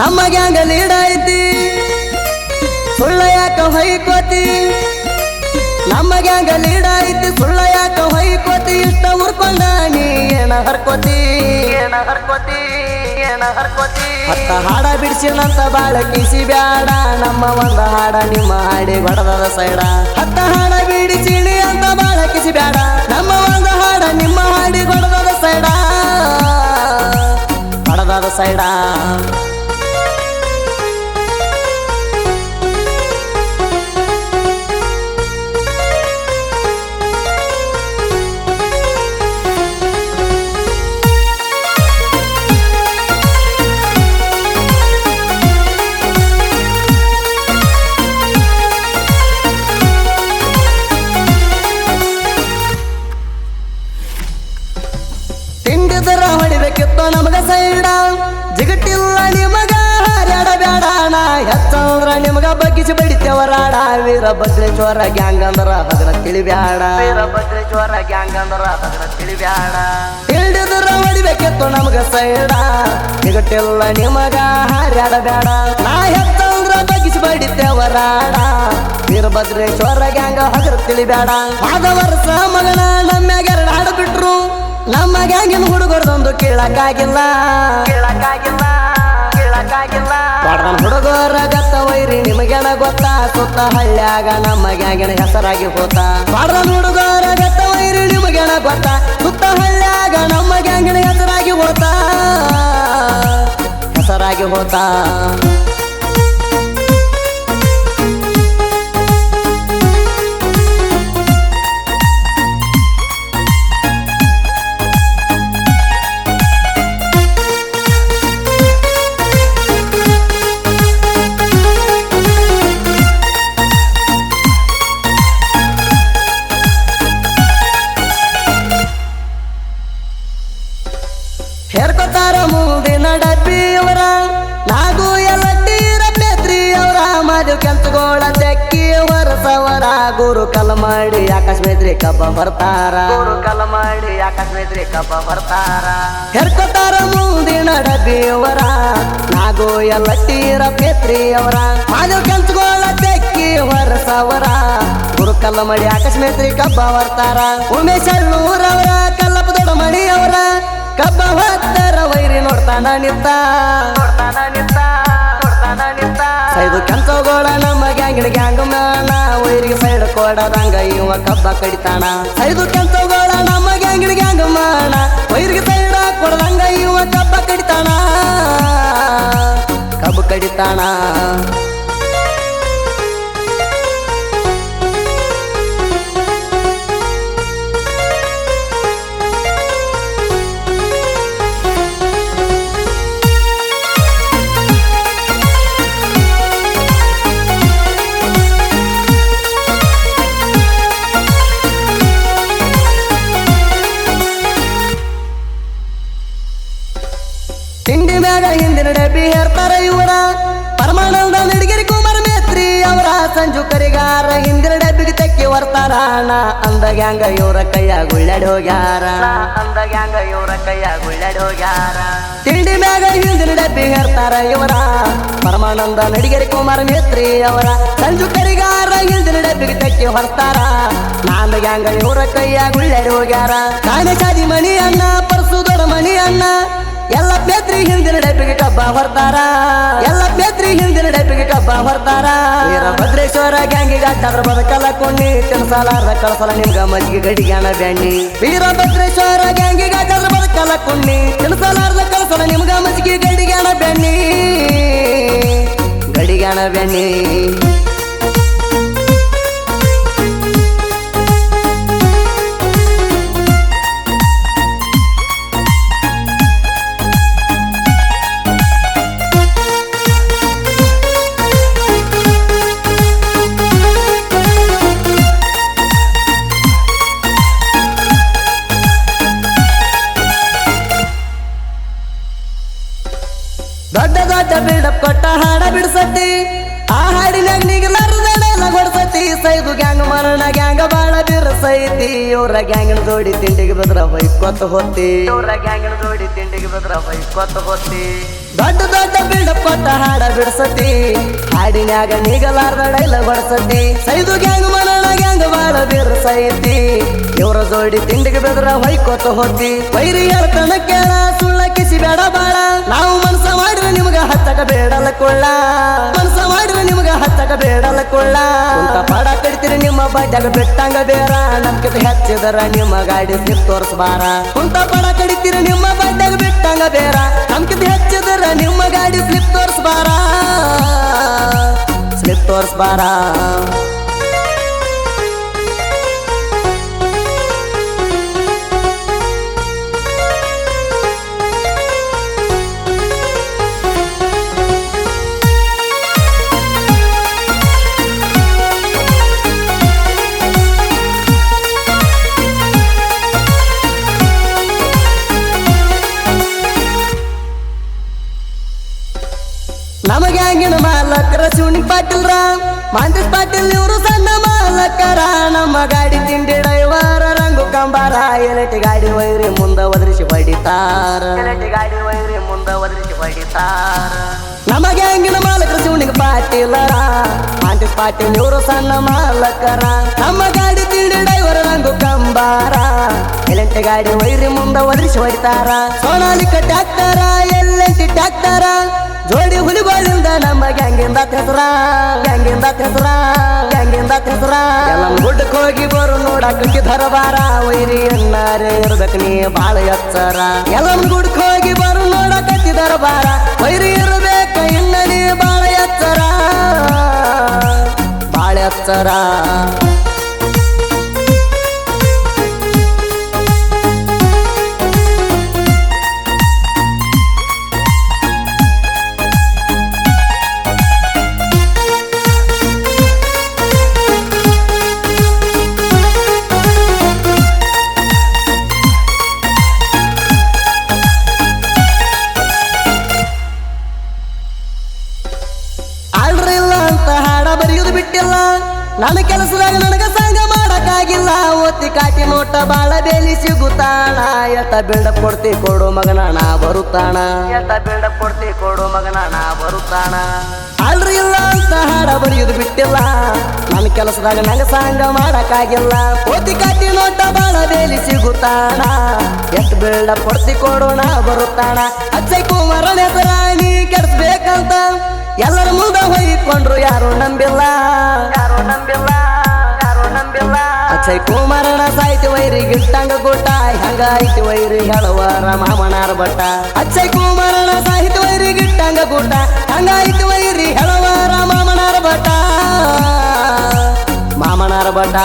ನಮ್ಮ ಗ್ಯಾಂಗ ಲೀಡ್ ಐತಿ ಸುಳ್ಳ ಯಾಕ ಹೊಯ್ಕೋತಿ? ನಮ್ಮ ಗ್ಯಾಂಗ ಲೀಡ್ ಐತಿ ಸುಳ್ಳ ಯಾಕ ಹೊಯ್ಕೋತಿ? ಇಷ್ಟ ಉರ್ಕೊಂಡ ನೀ ಏನ ಹರ್ಕೋತಿ? ಏನ ಹರ್ಕೋತಿ? ಏನ ಹರ್ಕೋತಿ? ಹತ್ತ ಹಾಡ ಬಿಡಿಸಿನಂತ ಬಾಳ ಕಿಸಿ ಬ್ಯಾಡ. ನಮ್ಮ ಒಂದ ಹಾಡ ನಿಮ್ಮ ಹಾಡಿ ಬಡದ ಸೈಡ. ಹತ್ತ ಹಾಡ ಬಿಡಿಸಿ ಅಂತ ಬಾಳ ಕಿಸಿ ಬ್ಯಾಡ. ನಮ್ಮ ಒಂದ ಹಾಡ ನಿಮ್ಮ ಹಾಡಿ ಬಡದ ಸೈಡ. ಬಡದ ಸೈಡ. ಸೈಡ ಜಿಗಟಿಲ್ಲ ನಿಮಗ ಹಾರ್ಯಾಡ ನಾ ಹೆಚ್ಚಂದ್ರ ನಿಮಗ ಬಗ್ಗಿಸಿ ಬಡಿತೇವರಾಡ ವೀರ ಭದ್ರೇಶ್ವರ ಗ್ಯಾಂಗ್ ಅಂದ್ರ ಅದನ್ನ ತಿಳಿಬ್ಯಾಡ. ವೀರ ಭದ್ರೇಶ್ವರ ಗ್ಯಾಂಗ್ ಅಂದ್ರ ಅದನ್ನ ತಿಳಿಬ್ಯಾಡ. ಹಿಡಿದ್ರ ಹೊಡಿಬೇಕಿತ್ತು ನಮಗ ಸೈಡ. ಜಿಗಟಿಲ್ಲ ನಿಮಗ ಹಾರ್ಯಾಡ ಬೇಡ ನಾ ಹೆಚ್ಚಂದ್ರ ಬಗ್ಗಿಸಿ ಬಡಿತೇವರಾಡ ವೀರಭದ್ರೇಶ್ವರ ಗ್ಯಾಂಗ ಹಗರ ತಿಳಿಬ್ಯಾಡ. ಆದ ವರ್ಷ ಮಗನ ನಮ್ಮ್ಯಾಗ ಎರಡು ಹಾಡು ಬಿಟ್ರು. ಗ್ಯಾಂಗಿನ ಹುಡುಗರದೊಂದು ಕೇಳಕ್ಕಾಗಿಲ್ಲ. ಕೇಳಕ್ಕಾಗಿಲ್ಲ ಕೇಳಕ್ಕಾಗಿಲ್ಲ ಹುಡುಗರ ಗತ್ತ ವೈರಿ ನಿಮಗೆನ ಗೊತ್ತಾ? ಸುತ್ತ ಹಳ್ಳ್ಯಾಗ ನಮ್ಮ ಗ್ಯಾಂಗಿನ ಹೆಸರಾಗಿ ಹೋತ. ಪಡ್ದನ್ ಹುಡುಗರ ಗತ್ತ ವೈರಿ ನಿಮಗೆನ ಗೊತ್ತಾ? ಸುತ್ತ ಹಳ್ಳ್ಯಾಗ ನಮ್ಮ ಗ್ಯಾಂಗಿನ ಹೆಸರಾಗಿ ಹೋತ. ಹೆಸರಾಗಿ ಹೋತಾ. ವರಸವರ ಗುರು ಕಲ ಮಾಡಿ ಆಕಾಶ ಕಬ್ಬ ಬರ್ತಾರ. ಗುರು ಕಲ ಮಾಡಿ ಆಕಾಶ ಕಬ್ಬ ಬರ್ತಾರ. ಹೆರ್ಕೋತಾರ ಮುಂದಿನ ಡಬ್ಬಿಯವರ ನಾಗೋ ಎಲ್ಲ ತೀರ ಪೇತ್ರಿ ಅವರ. ಮಾದೇವ್ ಕೆಂಚಗೋಳ ತೆಕ್ಕಿ ಹೊರಸವರ ಗುರು ಕಲ್ಲ ಮಾಡಿ ಆಕಾಶ ಮೇತ್ರಿ ಕಬ್ಬ ಬರ್ತಾರ. ಉಮೇಶ್ ಅಳ್ಳೂರವರ ಕಲ್ಲಪ್ಪ ದೊಡ್ಡ ಮಣಿ ಅವರ. ಕಬ್ಬ ಹೊತ್ತರ ವೈರಿ ನೋಡ್ತಾನ ನಿಂತ ನೋಡ್ತಾನ ನಿಂತ ನೋಡ್ತಾನ ನಿಂತ ಸೈದು ಕೆಂಚಗೋಳ ನಮ್ಮ ಗ್ಯಾಂಗಿನ ಗ್ಯಾಂಗ್ ಮ್ಯಾನ ಬೇಡ ಕೊಡದಂಗ ಇವ ಕಬ್ಬ ಕಡಿತಾಣ. ಐದು ಕೆಂಚಗೋಳ ನಮ್ಮ ಗ್ಯಾಂಗಿನ ಗ್ಯಾಂಗ್ ಮಾಡ. ವೈರಿಗೆ ಬೇಡ ಕೊಡದಂಗ ಇವ ಕಬ್ಬ ಕಡಿತಾನ ಕಬ್ಬು ಕಡಿತಾನ ಮ್ಯಾಗ ಹಿಂದಿನ ಡಬ್ಬಿ ಹೇರ್ತಾರ ಇವರ. ಪರಮಾನಂದ ನಡಿಗೆರಿ ಕುಮಾರ ಮೇತ್ರಿ ಅವರ. ಸಂಜು ಕರಿಗಾರ ಹಿಂದಿನ ಡಬ್ಬಿಗೆ ತೆಕ್ಕಿ ಅಣ್ಣ ಅಂದ ಗ್ಯಾಂಗ ಇವರ ಕೈಯ ಗುಳ್ಳಾಡಿ ಹೋಗ್ಯಾರ. ಅಂದ ಗ್ಯಾಂಗ ಇವರ ಕೈಯ ಗುಳ್ಳಾಡಿ ಹೋಗ್ಯಾರ. ತಿಂಡಿ ಮ್ಯಾಗ ಹಿಂದಿನ ಡಬ್ಬಿ ಹೇರ್ತಾರ ಇವರ. ಪರಮಾನಂದ ನಡಿಗೆರಿ ಕುಮಾರ ಮೇತ್ರಿ ಅವರ. ಸಂಜು ಕರಿಗಾರ ಹಿಂದಿನ ಡಬ್ಬಿಗೆ ತೆಕ್ಕಿ ಹೊರ್ತಾರ. ನಾನು ಗ್ಯಾಂಗ ಇವರ ಕೈಯ ಗುಳ್ಳಾಡಿ ಹೋಗ್ಯಾರ. ಕಾಣೆ ಕಾದಿ ಮಣಿ ಅಣ್ಣ ಪರಸು ದೊಡ್ಡ ಮಣಿ ಅಣ್ಣ ಎಲ್ಲ ಬೇತ್ರಿ ಹಿಂದಿನ ಡೈಪಿಗೆ ಕಬ್ಬ ಹೊರ್ತಾರ ಎಲ್ಲ ಬೇತ್ರಿ ಹಿಂದಿನ ಡೈಪಿಗೆ ಕಬ್ಬ ಹೊರ್ತಾರ ವೀರಭದ್ರೇಶ್ವರ ಗ್ಯಾಂಗಿಗೆ ಅಡ್ಡಾದ್ರ ಬದಕಲ್ಲ ಕೊಂಡಿ. ತಿನ್ಸಲಾರ್ದ ಕಳಸಲ ನಿಮ್ಗ ಮಜ್ಜಿಗೆ ಗಡಿಗಾಣ ಬ್ಯಾಣಿ ವೀರಭದ್ರೇಶ್ವರ ಗ್ಯಾಂಗಿಗೆ ಅಡ್ಡಾದ್ರ ಬದಕಲ್ಲ ಕೊಂಡಿ. ತಿನ್ಸಲಾರ್ದ ಕಳಸಲ ನಿಮ್ಗ ಮಜ್ಜಿಗೆ ಗಡಿಗಾಣ ಬೆನ್ನಿ ಗಡಿಗಾಣ ಬ್ಯಾಣ್ಣಿ ದೊಡ್ಡ ದೊಡ್ಡ ಬಿಲ್ಡಪ್ ಕೊಟ್ಟ ಹಾಡ ಬಿಡ್ಸತಿ. ಆ ಹಾಡಿನಾಗ ಎಲ್ಲ ಹೊಡ್ಸತಿ ಸೈದು ಗ್ಯಾಂಗ್ ಮರಣ ಗ್ಯಾಂಗ ಬಾಳ ಬಿರ್ಸೈತಿ. ಇವ್ರ ಗ್ಯಾಂಗಿನ ಜೋಡಿ ತಿಂಡಿಗೆ ಬದ್ರ ಬೈಕೊತ್ತ ಹೊತ್ತಿ ಇವ್ರ ಗ್ಯಾಂಗಿನ ಜೋಡಿ ತಿಂಡಿಗೆ ಬದ್ರ ಬೈಕೊತ್ತ ಹೊತ್ತಿ ದೊಡ್ಡ ದೊಡ್ಡ ಬಿಲ್ಡಪ್ ಕೊಟ್ಟ ಹಾಡ ಬಿಡ್ಸತಿ. ಹಾಡಿನ್ಯಾಗ ನೀಗಲಾರ್ದ ಡೈಲ ಬಡ್ಸತಿ ಸೈದು ಗ್ಯಾಂಗ್ ಮರಣ ಗ್ಯಾಂಗ ಬಾಳ ಬಿರ್ಸೈತಿ ಇವರ ಜೋಡಿ ತಿಂಡಿಗೆ ಬೆದ್ರ ಹೊಯ್ಕೋತ ಹೋತಿ ವೈರಿ ಹೇಳ್ತಾನ ಕೇಳ, ಸುಳ್ಳ ಕಿಸಿ ಬೇಡ ಬಾಳ. ನಾವು ಮನಸ ಮಾಡಿದ್ರೆ ನಿಮ್ಗ ಹತ್ತಕ ಬೇಡಲ್ಲ ಕೊಳ್ಳ. ಮನಸ ಮಾಡಿದ್ರೆ ನಿಮ್ಗ ಹತ್ತಕ ಬೇಡಲ್ಲ ಕೊಳ್ಳ. ಕುಂತ ಪಾಡ ಕಡಿತೀರಿ ನಿಮ್ಮ ಬಡ್ಡಾಗ ಬಿಟ್ಟಂಗ ಬೇಡ ನಮ್ಗೆ ಹೆಚ್ಚಿದರ ನಿಮ್ಮ ಗಾಡಿ ಸ್ಲಿಪ್ ತೋರಿಸ್ಬಾರ. ಕುಂತ ಪಾಡ ಕಡಿತೀರಿ ನಿಮ್ಮ ಬಡ್ಡಾಗ ಬಿಟ್ಟಂಗ ಬೇಡ ನಮ್ಗೆ ಹೆಚ್ಚಿದರ ನಿಮ್ಮ ಗಾಡಿ ಸ್ಲಿಪ್ ತೋರಿಸ್ಬಾರ. ಸ್ಲಿಪ್ ತೋರ್ಸ್ಬಾರ. ಮಾಲಕರ ಶಿವನಿ ಪಾಟೀಲ್ರ. ಮಾಂತೇಶ್ ಪಾಟೀಲ್ ಇವರು ಸಣ್ಣ ಮಾಲಕರ. ನಮ್ಮ ಗಾಡಿ ತಿಂಡಿ ಡೈವರ ರಂಗು ಕಂಬಾರ ಎಲೆಟಿ ಗಾಡಿ ವೈರಿ ಮುಂದ ಒದರಿಸಿ ಬಡಿತಾರ ಎಲೆಟಿ ಗಾಡಿ ವೈರಿ ಮುಂದ ಒದರಿಸಿ ಬಡಿತಾರ ನಮ್ಮ ಗ್ಯಾಂಗಿನ ಮಾಲಕರ ಶಿವನಿಗೆ ಪಾಟೀಲರ. ಮಾಂತೇಶ್ ಪಾಟೀಲ್ ಇವರು ಸಣ್ಣ ಮಾಲಕರ. ನಮ್ಮ ಗಾಡಿ ತಿಂಡಿ ಡ್ರೈವರ್ ರಂಗು ಕಂಬಾರ ಎಲೆಂಟಿ ಗಾಡಿ ವೈರಿ ಮುಂದ ಒದರಿಸಿ ಹೊಡಿತಾರ. ಸೋನಾಲಿಕ ಟ್ಯಾಕ್ಟರ ಎಲ್ಲೆಂಟಿ ಟ್ಯಾಕ್ಟರ ಜೋಡಿ ಹುಲಿಗಳಿಂದ ನಮ್ಮ ಗ್ಯಾಂಗಿಂದ ಹೆಸರ ಗ್ಯಾಂಗಿಂದ ಹೆಸರ ಗ್ಯಾಂಗಿಂದ ಹೆಸರ ಎಲ್ಲ ಹೋಗಿ ಬರು ನೋಡಕ್ಕೆ ದರಬಾರ ವೈರಿ ಎನ್ನಾರೆ ಇರ್ಬೇಕು ನೀ ಬಾಳ ಎಚ್ಚರ. ಎಲ್ಲ ಗುಡ್ಕ ಹೋಗಿ ಬರು ನೋಡಕತ್ತಿ ದರಬಾರ ವೈರಿ ಇರ್ಬೇಕ ಇನ್ನ ನೀ ಬಾಳ ಎಚ್ಚರ. ಬಾಳ ಎಚ್ಚರ. ನನ್ನ ಕೆಲಸದಾಗ ನನಗೆ ಸಾಂಗ ಮಾಡಕ್ಕಾಗಿಲ್ಲ. ಓತಿ ಕಾಟಿ ನೋಟ ಬಾಳ ಬೇಲಿ ಸಿಗುತ್ತಾಣ. ಎತ್ತ ಬಿಲ್ಡ ಕೊಡ್ತಿ ಕೊಡು ಮಗನ, ನಾ ಬರುತ್ತಾಣ. ಎತ್ತ ಬಿಲ್ಡಪ್ ಕೊಡ್ತಿ ಕೊಡು ಮಗನ, ನಾ ಬರುತ್ತಾಣ. ಅಲ್ಲರಿ ಇಲ್ಲ ಅಂತ ಹಾಡ ಬರೆಯುದು ಬಿಟ್ಟಿಲ್ಲ. ನನ್ನ ಕೆಲಸದಾಗ ನನಗೆ ಸಾಂಗ ಮಾಡಕ್ಕಾಗಿಲ್ಲ. ಓತಿ ಕಾಟಿ ನೋಟ ಬಾಳ ಬೇಲಿ ಸಿಗುತ್ತಾಣ. ಎಷ್ಟು ಬಿಲ್ಡ ಕೊಡ್ತಿ ಕೊಡು, ನಾ ಬರುತ್ತಾಣ. ಅಕ್ಷಯ್ ಕುಮಾರನ ಹೆಸರ ನೀ ಕೆಡಿಸ್ಬೇಕಂತ. ಎಲ್ಲರ ಮುಂದೆ ಹೊಯ್ಕೊಂಡ್ರು ಯಾರು ನಂಬಿಲ್ಲ. ಅಕ್ಷಯ್ ಕುಮಾರನ ಸಾಹಿತ್ಯ ವೈರಿ ಗಿಟ್ಟಂಗ ಕೂಟ ಹಂಗಾಯ್ತಿ ವೈರಿ ಹೇಳುವರ ಮಾಮನಾರ ಬಟ್ಟ ಅಚ್ಚೈ ಕುಮಾರನ ಸಾಹಿತ್ಯ ವೈರಿ ಗಿಟ್ಟಂಗ ಕೂಟ ಹಂಗಾಯ್ತಿ ವೈರಿ ಹೇಳುವರ ಮಾಮನಾರ ಬಟ್ಟ ಮಾಮನಾರ ಬಟ್ಟ